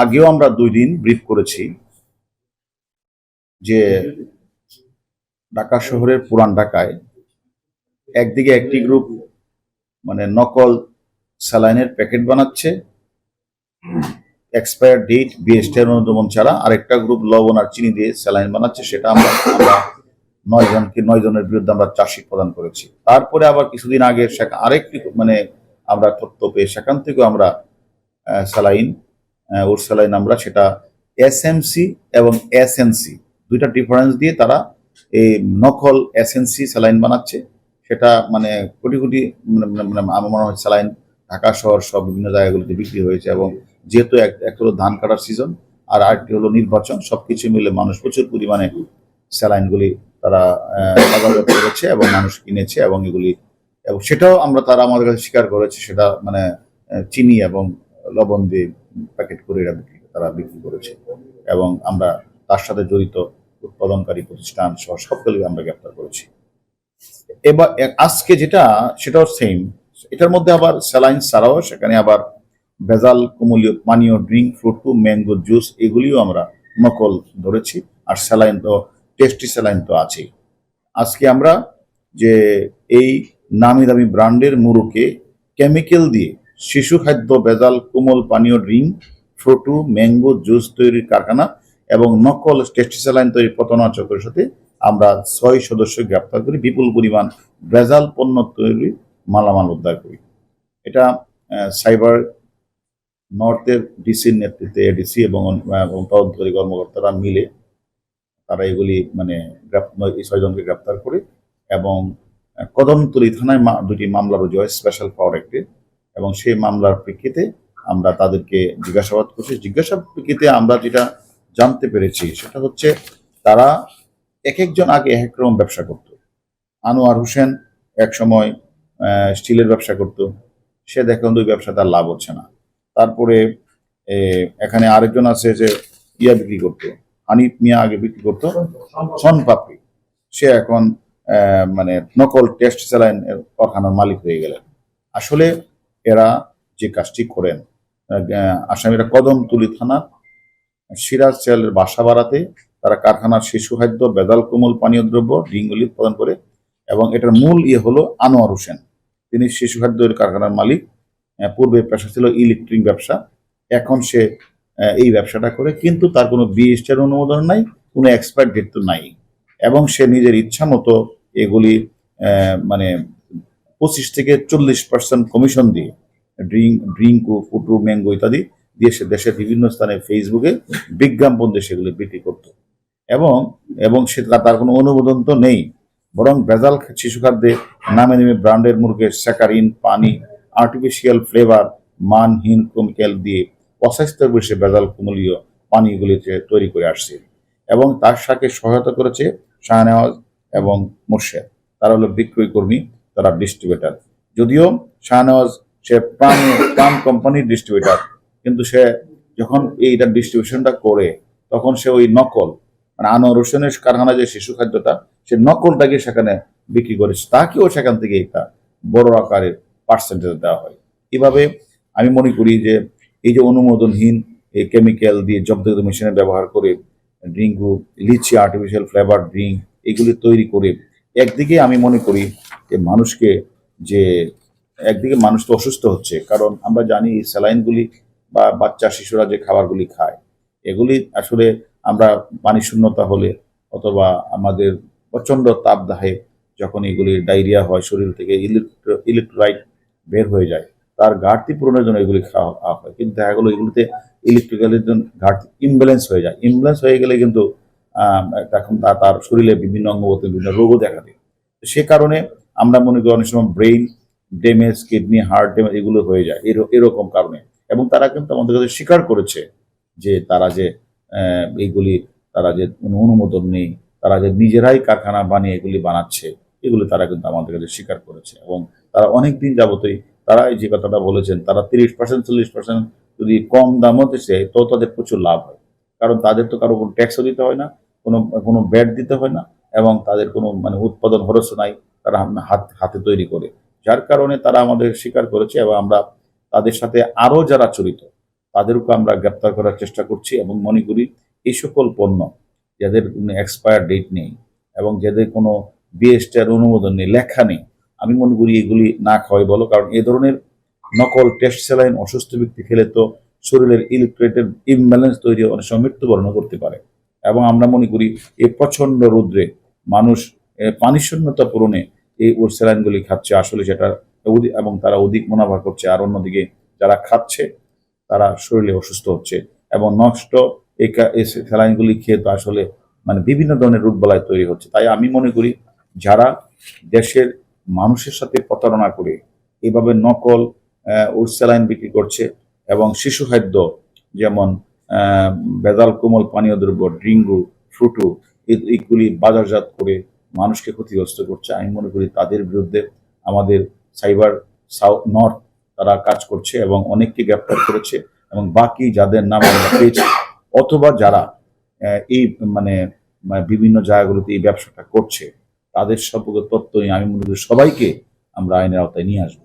আগেও আমরা দুই দিন ব্রিফ করেছি যে ঢাকা শহরের পুরান ঢাকায় একদিকে একটি গ্রুপ মানে নকল স্যালাইনের প্যাকেট বানাচ্ছে এক্সপায়ার ডেট বিএসটিআর অনুমোদন ছাড়া আরেকটা গ্রুপ লবণ আর চিনি দিয়ে স্যালাইন বানাচ্ছে, সেটা আমরা আমরা নয় জনকে, নয় জনের বিরুদ্ধে আমরা চার্জশিট প্রদান করেছি। তারপরে আবার কিছুদিন আগে আরেকটি মানে আমরা তথ্য পেয়ে সেখান থেকেও আমরা স্যালাইন ওর স্যালাইন আমরা সেটা এসএমসি এবং এসএনসি দুইটা ডিফারেন্স দিয়ে তারা এই নকল এসএনসি স্যালাইন বানাচ্ছে। সেটা মানে কোটি কোটি মানে মানে- মানে আমার মনে হয় স্যালাইন ঢাকা শহর সব বিভিন্ন জায়গাগুলোতে বিক্রি হয়েছে এবং যেহেতু এক হলো ধান কাটার সিজন আর আরেকটি হলো নির্বাচন, সবকিছু মিলে মানুষ প্রচুর পরিমাণে স্যালাইনগুলি তারা বাজারজাত করেছে এবং মানুষ কিনেছে এবং এগুলি, এবং সেটাও আমরা তারা আমাদের কাছে স্বীকার করেছে, সেটা মানে চিনি এবং লবণ দিয়ে প্যাকেট করে এরা বিক্রি, তারা বিক্রি করেছে। এবং আমরা তার সাথে জড়িত উৎপাদনকারী প্রতিষ্ঠান সহ সবগুলি আমরা গ্রেপ্তার করেছি। এবার আজকে যেটা, সেটাও সেম এটার মধ্যে আবার স্যালাইন ছাড়াও সেখানে আবার ভেজাল, কুমলীয়, পানীয় ড্রিঙ্ক ফ্রুট ম্যাঙ্গো জুস এগুলিও আমরা নকল ধরেছি। আর স্যালাইন তো টেস্টি স্যালাইন তো আছেই। আজকে আমরা যে এই নামি দামি ব্র্যান্ডের মুরুকে কেমিক্যাল দিয়ে শিশু খাদ্য, ভেজাল, কোমল পানীয় ড্রিঙ্ক, ফ্রুটু, ম্যাঙ্গো, জুস তৈরির কারখানা এবং নকল টেস্টি স্যালাইন তৈরির পতনা চক্রের সাথে আমরা ছয় সদস্য গ্রেপ্তার করি। বিপুল পরিমাণ ভেজাল পণ্য তৈরি মালামাল উদ্ধার করি। এটা সাইবার নর্থের ডিসির নেতৃত্বে এডিসি এবং তদন্তকারী কর্মকর্তারা মিলে তারা এগুলি মানে এই ছয়জনকে গ্রেপ্তার করে এবং কদমতলী থানায় দুটি মামলা রুজু হয়, স্পেশাল পাওয়ার অ্যাক্টে। এবং সেই মামলার প্রেক্ষিতে আমরা তাদেরকে জিজ্ঞাসাবাদ করছি। জিজ্ঞাসাবাদ প্রেক্ষিতে আমরা যেটা জানতে পেরেছি, সেটা হচ্ছে তারা এক একজন আগে এক এক রকম ব্যবসা করত। আনোয়ার হোসেন এক সময় স্টিলের ব্যবসা করত। সে দেখুন ওই ব্যবসা তার লাভ হচ্ছে না। তারপরে এখানে আরেকজন আছে যে ইয়া বিক্রি করতো। হানিফ মিয়া আগে বিক্রি করতো। সন পাপড়ি। সে এখন মানে নকল টেস্ট স্যালাইন কারখানার মালিক হয়ে গেলেন। আসলে এরা যে কাজটি করেন আসামিরা কদমতলি থানা, সিরাজ চালের বাসা বাড়াতে তারা কারখানার শিশু খাদ্য, বেদাল কোমল পানীয় দ্রব্য ডিঙ্গুলি উৎপাদন করে এবং এটার মূল ইয়ে হলো আনোয়ার হোসেন। তিনি শিশু খাদ্যের কারখানার মালিক পূর্বে পেশা ছিল ইলেকট্রিক ব্যবসা, এখন সে এই ব্যবসাটা করে, কিন্তু তার কোনো বিএসটির অনুমোদন নাই, কোনো এক্সপায়ার ডেট তো নাই। এবং সে নিজের ইচ্ছা মতো এগুলি মানে পঁচিশ থেকে চল্লিশ পার্সেন্ট কমিশন দিয়ে ড্রিঙ্ক ড্রিঙ্ক ও ফুটু ম্যাঙ্গো ইত্যাদি দিয়ে সে দেশের বিভিন্ন স্থানে ফেসবুকে বিজ্ঞাপন দিয়ে সেগুলি বিক্রি করত। এবং এবং সে তার কোনো অনুমোদন তো নেই। বরং ভেজাল শিশু খাদ্যে নামে নেমে ব্র্যান্ডের মুরগের স্যাকারিন পানি আর্টিফিশিয়াল ফ্লেভার মানহীন কেমিক্যাল দিয়ে অস্বাস্থ্যের বসে ভেজাল কুমলীয় পানিগুলিতে তৈরি করে আসছে। এবং তার সাথে সহায়তা করেছে শাহনেওয়াজ এবং মোর্শেদ। তারা হলো বিক্রয় কর্মী তারা ডিস্ট্রিবিউটার যদিও শাহনওয়াজ, সে প্রাণ প্রাণ কোম্পানির ডিস্ট্রিবিউটার কিন্তু সে যখন এইটা ডিস্ট্রিবিউশনটা করে, তখন সে ওই নকল মানে আনোয়ার হোসেনের কারখানা যে শিশু খাদ্যটা, সে নকলটাকে সেখানে বিক্রি করেছে তাকেও সেখান থেকে একটা বড় আকারের পার্সেন্টেজ দেওয়া হয়। এভাবে আমি মনে করি যে এই যে অনুমোদনহীন এই কেমিক্যাল দিয়ে জব্দ মেশিনে ব্যবহার করে ড্রিঙ্কু লিচি আর্টিফিশিয়াল ফ্লেভার ড্রিঙ্ক এগুলি তৈরি করে, একদিকে আমি মনে করি যে মানুষকে যে একদিকে মানুষ তো অসুস্থ হচ্ছে, কারণ আমরা জানি স্যালাইনগুলি বা বাচ্চা শিশুরা যে খাবারগুলি খায়, এগুলি আসলে আমরা পানি শূন্যতা হলে অথবা আমাদের প্রচণ্ড তাপদাহে যখন এগুলি ডায়রিয়া হয়, শরীর থেকে ইলেকট্রো, ইলেকট্রোলাইট বের হয়ে যায়, তার ঘাটতি পূরণের জন্য এগুলি খাওয়া হয়। কিন্তু দেখা গেলো এগুলিতে ইলেকট্রিক্যালের জন্য ঘাটতি, ইমব্যালেন্স হয়ে যায়। ইমব্যালেন্স হয়ে গেলে কিন্তু তখন তার শরীরে বিভিন্ন অঙ্গবতী বিভিন্ন রোগও দেখা দেয়। সে কারণে আমরা মনে করি অনেক সময় brain damage kidney heart damage এগুলো হয়ে যায়, এর- এরকম কারণে। এবং তারা কিন্তু আমাদের কাছে স্বীকার করেছে যে তারা যে এইগুলি তারা যে অনুমোদন নেই, তারা যে নিজেরাই কারখানা বানিয়ে এগুলি বানাচ্ছে, এগুলি তারা কিন্তু আমাদের কাছে স্বীকার করেছে। এবং তারা অনেক দিন যাবতই, তারা এই যে কথাটা বলেছেন, তারা তিরিশ পার্সেন্ট চল্লিশ পার্সেন্ট যদি কম দামও চায়, তো তাদের প্রচুর লাভ হয়। কারণ তাদের তো কারও কোনো ট্যাক্সও দিতে হয় না, কোনো কোনো ব্যাট দিতে হয় না, এবং তাদের কোনো মানে উৎপাদন খরচ নাই। তারা হাত- হাত তৈরি করে। যার কারণে তারা আমাদের স্বীকার করেছে এবং আমরা তাদের সাথে আরও যারা জড়িত, তাদেরকে আমরা গ্রেপ্তার করার চেষ্টা করছি এবং মনে করি এই সকল পণ্য যাদের কোনো এক্সপায়ার ডেট নেই এবং যাদের কোনো বিএসটার অনুমোদন নেই, লেখা নেই, আমি মনে করি এগুলি না খাওয়াই বলো, কারণ এ ধরনের নকল টেস্ট স্যালাইন অসুস্থ ব্যক্তি খেলে তো শরীরের ইলেকট্রেটের ইমব্যালেন্স তৈরি অনেক সময় মৃত্যুবরণ করতে পারে। এবং আমরা মনে করি এই প্রচণ্ড রৌদ্রে মানুষ এ, পানি শূন্যতা পূরণে এই ওর স্যালাইনগুলি খাচ্ছে। আসলে সেটা এবং তারা অধিক মুনাফা করছে আর অন্যদিকে যারা খাচ্ছে তারা শরীরে অসুস্থ হচ্ছে। এবং নষ্ট এই স্যালাইনগুলি খেয়ে তো আসলে মানে বিভিন্ন ধরনের রোগবালাই তৈরি হচ্ছে। তাই আমি মনে করি যারা দেশের মানুষের সাথে প্রতারণা করে এভাবে নকল স্যালাইন বিক্রি করছে এবং শিশু খাদ্য যেমন বেদাল কোমল পানীয় দ্রব্য ড্রিঙ্গু ফ্রুটু এ- এইগুলি বাজারজাত করে মানুষকে ক্ষতিগ্রস্ত করছে। আমি মনে করি তাদের বিরুদ্ধে আমাদের সাইবার সাউথ নর্থ তারা কাজ করছে এবং অনেককে গ্রেপ্তার করেছে এবং বাকি যাদের নাম আমরা পেয়েছি, অথবা যারা এই মানে বিভিন্ন জায়গাগুলোতে এই ব্যবসাটা করছে, তাদের সম্পর্কে তথ্য নিয়ে আমি মনে করি সবাইকে আমরা আইনের আওতায় নিয়ে আসব।